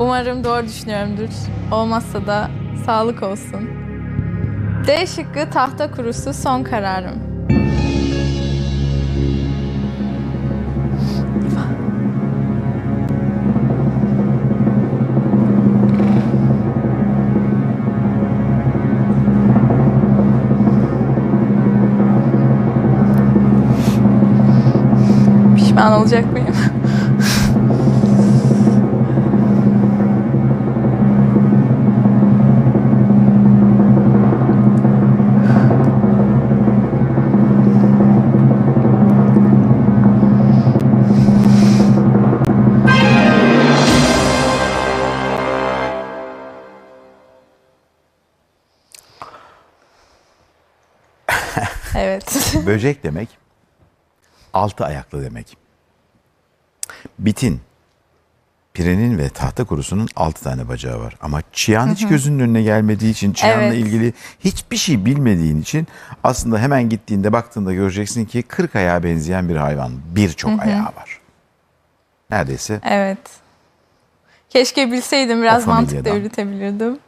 Umarım doğru düşünüyorumdur. Olmazsa da sağlık olsun. D şıkkı tahta kurusu son kararım. Pişman olacak mıyım? Evet. Böcek demek altı ayaklı demek. Bitin, pirenin ve tahta kurusunun altı tane bacağı var. Ama çıyan hiç gözünün önüne gelmediği için, çıyanla Evet. ilgili hiçbir şey bilmediğin için aslında hemen gittiğinde baktığında göreceksin ki 40 ayağa benzeyen bir hayvan. Birçok ayağı var. Neredeyse evet. Keşke bilseydim biraz mantık da yürütebilirdim.